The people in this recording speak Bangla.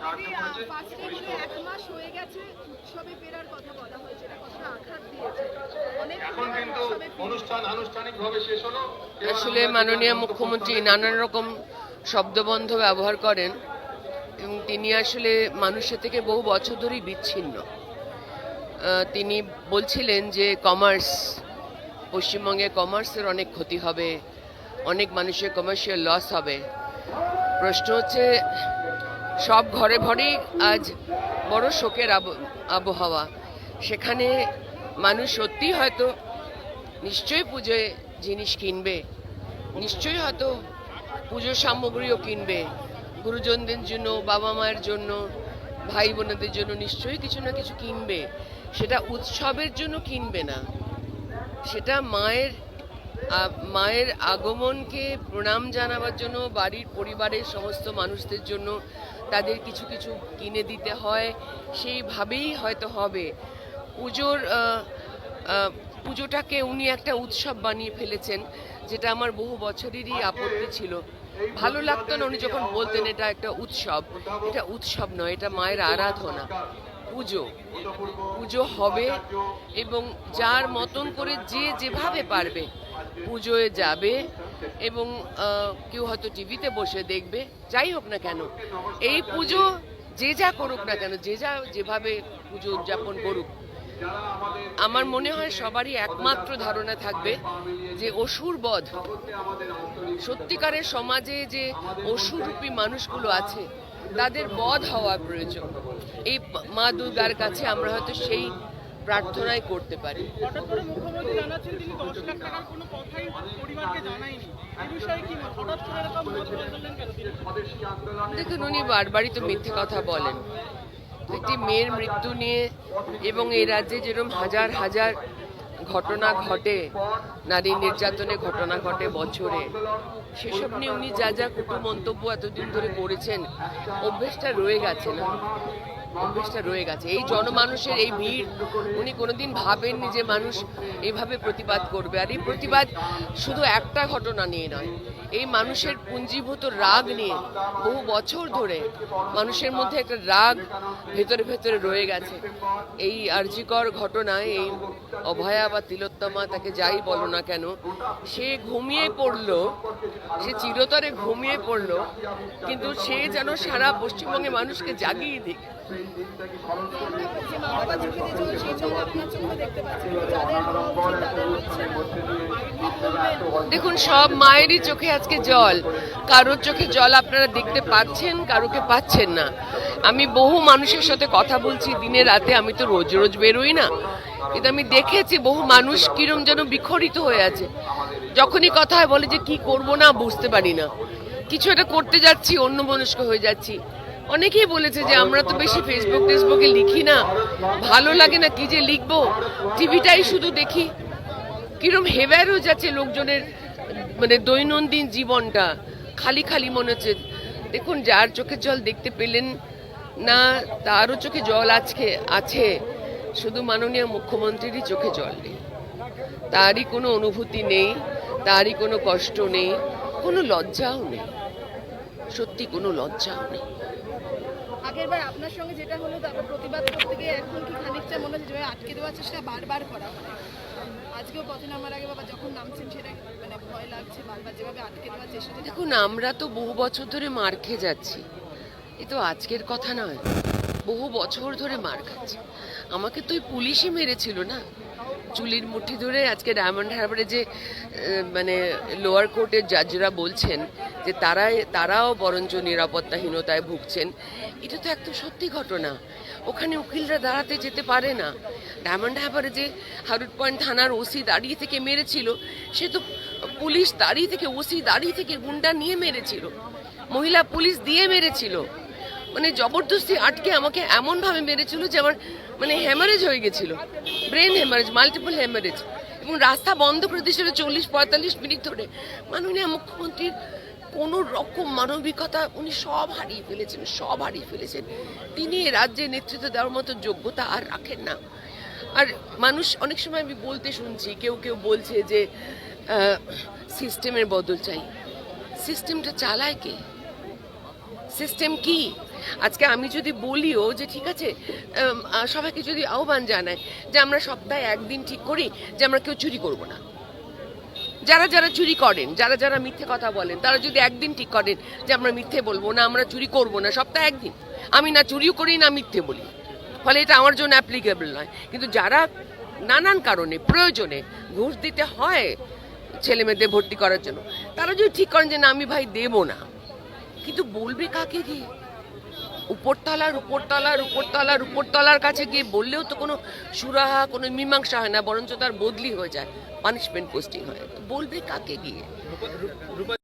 সাহায্য করেছে এক মাস হয়ে গেছে উৎসবে ফেরার কথা বলা হয়েছে এটা কতটা আঘাত দিয়েছে। এখন কিন্তু অনুষ্ঠান আনুষ্ঠানিকভাবে শেষ হলো। আসলে মাননীয় মুখ্যমন্ত্রী নানান রকম শব্দবন্ধ ব্যবহার করেন এবং তিনি আসলে মানুষের থেকে বহু বছর ধরেই বিচ্ছিন্ন। তিনি বলছিলেন যে কমার্স পশ্চিমবঙ্গে কমার্সের অনেক ক্ষতি হবে অনেক মানুষের কমার্শিয়াল লস হবে। প্রশ্ন হচ্ছে সব ঘরে ঘরেই আজ বড় শোকের আব- আবহাওয়া। সেখানে মানুষ সত্যিই হয়তো নিশ্চয়ই পুজোয় জিনিস কিনবে, নিশ্চয়ই হয়তো পুজোর সামগ্রীও কিনবে। গুরুজনদের জন্য, বাবা মায়ের জন্য, ভাই বোনদের জন্য নিশ্চয়ই কিছু না কিছু কিনবে। সেটা উৎসবের জন্য কিনবে না। সেটা মায়ের মায়ের আগমনকে প্রণাম জানাবার জন্য, বাড়ির পরিবারের সমস্ত মানুষদের জন্য তাদের কিছু কিছু কিনে দিতে হয়, সেইভাবেই হয়তো হবে। পুজোর পুজোটাকে উনি একটা উৎসব বানিয়ে ফেলেছেন, যেটা আমার বহু বছরেরই আপত্তি ছিল। ভালো লাগতো না উনি যখন বলতেন এটা একটা উৎসব। এটা উৎসব নয়, এটা মায়ের আরাধনা, পুজো। পুজো হবে এবং যার মতন করে যে যেভাবে পারবে পুজোয় যাবে। এবং কেউ হয়তো টিভিতে বসে দেখবে, যাই হোক না কেন, এই পুজো যে যা করুক না কেন, যে যা যেভাবে পুজো উদযাপন করুক, আমার মনে হয় সবারই একমাত্র ধারণা থাকবে যে অসুর বধ, সত্যিকারের সমাজে যে অসুরূপী মানুষগুলো আছে, তাদের বধ হওয়া প্রয়োজন। এই মা দুর্গার কাছে আমরা হয়তো সেই প্রার্থনাই করতে পারি? দেখুন উনি বারবারই তো মিথ্যে কথা বলেন। একটি মেয়ের মৃত্যু নিয়ে এবং এই রাজ্যে যেরকম হাজার হাজার ঘটনা ঘটে নারী নির্যাতনের ঘটনা ঘটে বছরে সেসব নিয়ে উনি যা যা কুটু মন্তব্য এতদিন ধরে করেছেন অভ্যেসটা রয়ে গেছে না। অভ্যেসটা রয়ে গেছে। এই জনমানুষের এই ভিড়, উনি কোনোদিন ভাবেননি যে মানুষ এইভাবে প্রতিবাদ করবে। আর এই প্রতিবাদ শুধু একটা ঘটনা নিয়ে নয়, এই মানুষের পুঞ্জীভূত রাগ নিয়ে বহু বছর ধরে মানুষের মধ্যে একটা রাগ ভেতরে ভেতরে রয়ে গেছে। এই আর্যিকর ঘটনায়, এই অভয়া বা তিলোত্তমা তাকে যাই বলো না কেন, সে ঘুমিয়ে পড়ল, সে চিরতরে ঘুমিয়ে পড়ল, কিন্তু সে যেন সারা পশ্চিমবঙ্গে মানুষকে জাগিয়ে দিক। সেই দেখুন সব মায়েরই চোখে আজকে জল। কারোর চোখে জল আপনারা দেখতে পাচ্ছেন কারোকে পাচ্ছেন না। আমি বহু মানুষের সাথে কথা বলছি দিনে রাতে আমি তো রোজ রোজ বেরোই না। কিন্তু আমি দেখেছি বহু মানুষ কিরম যেন বিখরিত হয়ে আছে। যখনই কথা হয় বলে যে কি করব না বুঝতে পারি না। কিছু একটা করতে যাচ্ছি অন্য মনস্ক হয়ে যাচ্ছি। অনেকেই বলেছে যে আমরা তো বেশি ফেসবুক টেসবুকে লিখি না। ভালো লাগে না কি যে লিখব? টিভিটাই শুধু দেখি। কিরম হয়ে যাচ্ছে লোকজনের মানে দৈনন্দিন জীবনটা। খালি খালি মনে হচ্ছে, দেখুন যার চোখের জল দেখতে পেলেন না, তারও চোখে জল আজকে আছে। শুধু মাননীয় মুখ্যমন্ত্রীরই চোখে জল নেই। তারই কোনো অনুভূতি নেই, তারই কোনো কষ্ট নেই, কোনো লজ্জাও নেই। সত্যি কোনো লজ্জাও নেই। আগের বার আপনার সঙ্গে যেটা হলো তারপর প্রতিবাদ করতে গিয়ে এখন কি খানিকটা মনে হচ্ছে যেভাবে আটকে দেওয়ার চেষ্টা বারবার করা হয়? আজকেও পথে নামার আগে বাবা যখন নামছেন সেটা মানে ভয় লাগছে বারবার যেভাবে আটকে দেওয়ার চেষ্টা দেখুন আমরা তো বহু বছর ধরে মার খেয়ে যাচ্ছি। এ তো আজকের কথা নয়। বহু বছর ধরে মার খাচ্ছি। আমাকে তো ওই পুলিশই মেরেছিল না? চুলির মুঠি ধরে আজকে ডায়মন্ড হারবারে যে মানে লোয়ার কোর্টের জাজরা বলছেন যে তারাই, তারাও বরঞ্চ নিরাপত্তাহীনতায় ভুগছেন, এটা তো একদম সত্যি ঘটনা। ওখানে উকিলরা দাঁড়াতে যেতে পারে না। ডায়মন্ড হারবারে যে হারুট পয়েন্ট থানার ওসি দাঁড়িয়ে থেকে মেরেছিল, সে তো পুলিশ দাঁড়িয়ে থেকে, ওসি দাঁড়িয়ে থেকে গুন্ডা নিয়ে মেরেছিল। মহিলা পুলিশ দিয়ে মেরেছিল। মানে জবরদস্তি আটকে আমাকে এমনভাবে মেরেছিল যে আমার মানে হ্যামারেজ হয়ে গেছিল। ব্রেন হ্যামারেজ মাল্টিপল হ্যামারেজ এবং রাস্তা বন্ধ করে দিয়েছিল চল্লিশ, পঁয়তাল্লিশ মিনিট ধরে। মাননীয় মুখ্যমন্ত্রীর কোনো রকম মানবিকতা উনি সব হারিয়ে ফেলেছেন, সব হারিয়ে ফেলেছেন। তিনি রাজ্যে নেতৃত্ব দেওয়ার মতো যোগ্যতা আর রাখেন না। আর মানুষ অনেক সময় আমি বলতে শুনছি, কেউ কেউ বলছে যে সিস্টেমের বদল চাই। সিস্টেমটা চালায় কে? সিস্টেম কি? আজকে আমি যদি বলিও যে ঠিক আছে সবাইকে যদি আহ্বান জানায় যে আমরা সপ্তাহে একদিন ঠিক করি যে আমরা কেউ চুরি করব না। যারা যারা চুরি করেন, যারা যারা মিথ্যে কথা বলেন, তারা যদি একদিন ঠিক করেন যে আমরা মিথ্যে বলব না, আমরা চুরি করব না, সপ্তাহে একদিন। আমি না চুরিও করি, না মিথ্যে বলি। ফলে এটা আমার জন্য অ্যাপ্লিকেবল নয়। কিন্তু যারা নানান কারণে, প্রয়োজনে ঘুষ দিতে হয় ছেলে মেয়েদের ভর্তি করার জন্য, তারা যদি ঠিক করেন যে না, আমি ভাই দেবো না, কিন্তু বলবে কাকে গিয়ে উপরতলার উপরতলার উপরতলার উপরতলার কাছে গিয়ে বললেও তো কোনো সুরাহা, কোনো মীমাংসা হয় না, বরঞ্চ তার বদলি হয়ে যায় পানিশমেন্ট পোস্টিং হয়। বলবে কাকে গিয়ে?